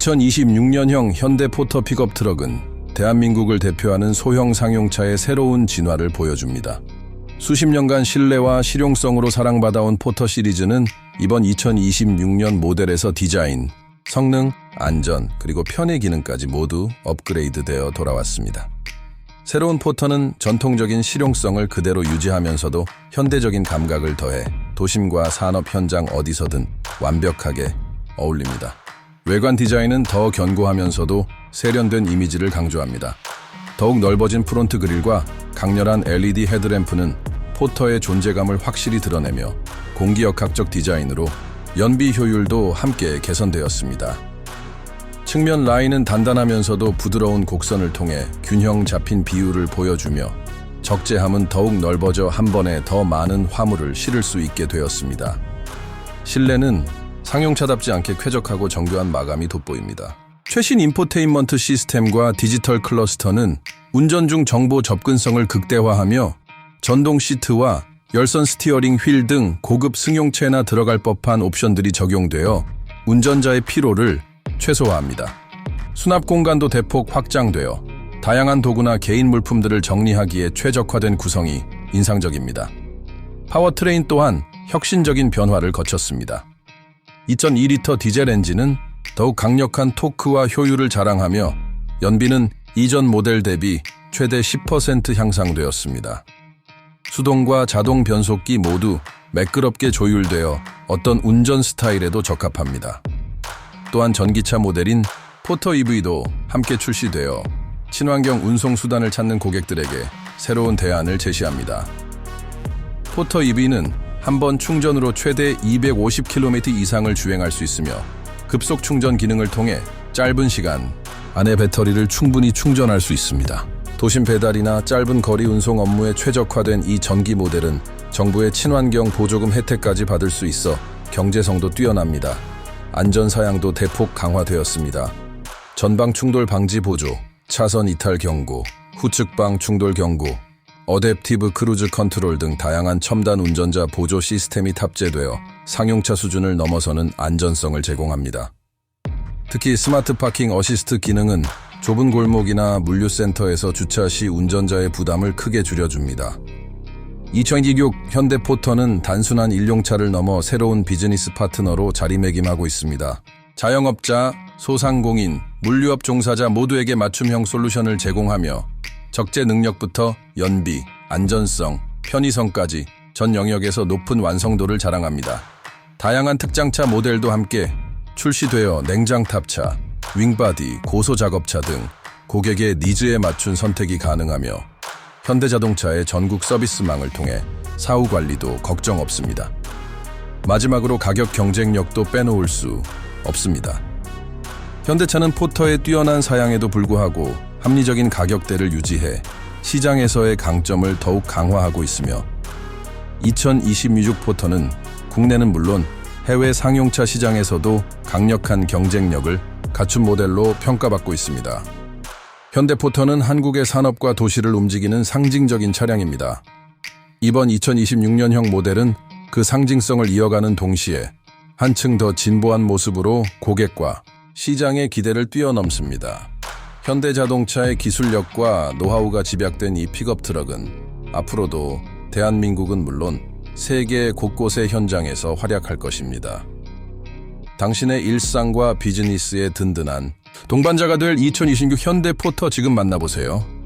2026년형 현대 포터 픽업 트럭은 대한민국을 대표하는 소형 상용차의 새로운 진화를 보여줍니다. 수십 년간 신뢰와 실용성으로 사랑받아온 포터 시리즈는 이번 2026년 모델에서 디자인, 성능, 안전, 그리고 편의 기능까지 모두 업그레이드되어 돌아왔습니다. 새로운 포터는 전통적인 실용성을 그대로 유지하면서도 현대적인 감각을 더해 도심과 산업 현장 어디서든 완벽하게 어울립니다. 외관 디자인은 더 견고하면서도 세련된 이미지를 강조합니다. 더욱 넓어진 프론트 그릴과 강렬한 LED 헤드램프는 포터의 존재감을 확실히 드러내며 공기역학적 디자인으로 연비 효율도 함께 개선되었습니다. 측면 라인은 단단하면서도 부드러운 곡선을 통해 균형 잡힌 비율을 보여주며 적재함은 더욱 넓어져 한 번에 더 많은 화물을 실을 수 있게 되었습니다. 실내는 상용차답지 않게 쾌적하고 정교한 마감이 돋보입니다. 최신 인포테인먼트 시스템과 디지털 클러스터는 운전 중 정보 접근성을 극대화하며 전동 시트와 열선 스티어링 휠 등 고급 승용차에나 들어갈 법한 옵션들이 적용되어 운전자의 피로를 최소화합니다. 수납 공간도 대폭 확장되어 다양한 도구나 개인 물품들을 정리하기에 최적화된 구성이 인상적입니다. 파워트레인 또한 혁신적인 변화를 거쳤습니다. 2.2리터 디젤 엔진은 더욱 강력한 토크와 효율을 자랑하며 연비는 이전 모델 대비 최대 10% 향상되었습니다. 수동과 자동 변속기 모두 매끄럽게 조율되어 어떤 운전 스타일에도 적합합니다. 또한 전기차 모델인 포터 EV도 함께 출시되어 친환경 운송 수단을 찾는 고객들에게 새로운 대안을 제시합니다. 포터 EV는 한 번 충전으로 최대 250km 이상을 주행할 수 있으며 급속 충전 기능을 통해 짧은 시간 안에 배터리를 충분히 충전할 수 있습니다. 도심 배달이나 짧은 거리 운송 업무에 최적화된 이 전기 모델은 정부의 친환경 보조금 혜택까지 받을 수 있어 경제성도 뛰어납니다. 안전 사양도 대폭 강화되었습니다. 전방 충돌 방지 보조, 차선 이탈 경고, 후측방 충돌 경고, 어댑티브 크루즈 컨트롤 등 다양한 첨단 운전자 보조 시스템이 탑재되어 상용차 수준을 넘어서는 안전성을 제공합니다. 특히 스마트 파킹 어시스트 기능은 좁은 골목이나 물류센터에서 주차 시 운전자의 부담을 크게 줄여줍니다. 2026 현대포터는 단순한 일용차를 넘어 새로운 비즈니스 파트너로 자리매김하고 있습니다. 자영업자, 소상공인, 물류업 종사자 모두에게 맞춤형 솔루션을 제공하며 적재 능력부터 연비, 안전성, 편의성까지 전 영역에서 높은 완성도를 자랑합니다. 다양한 특장차 모델도 함께 출시되어 냉장탑차, 윙바디, 고소작업차 등 고객의 니즈에 맞춘 선택이 가능하며 현대자동차의 전국 서비스망을 통해 사후 관리도 걱정 없습니다. 마지막으로 가격 경쟁력도 빼놓을 수 없습니다. 현대차는 포터의 뛰어난 사양에도 불구하고 합리적인 가격대를 유지해 시장에서의 강점을 더욱 강화하고 있으며 2026 포터는 국내는 물론 해외 상용차 시장에서도 강력한 경쟁력을 갖춘 모델로 평가받고 있습니다. 현대포터는 한국의 산업과 도시를 움직이는 상징적인 차량입니다. 이번 2026년형 모델은 그 상징성을 이어가는 동시에 한층 더 진보한 모습으로 고객과 시장의 기대를 뛰어넘습니다. 현대자동차의 기술력과 노하우가 집약된 이 픽업 트럭은 앞으로도 대한민국은 물론 세계 곳곳의 현장에서 활약할 것입니다. 당신의 일상과 비즈니스에 든든한 동반자가 될 2026 현대 포터 지금 만나보세요.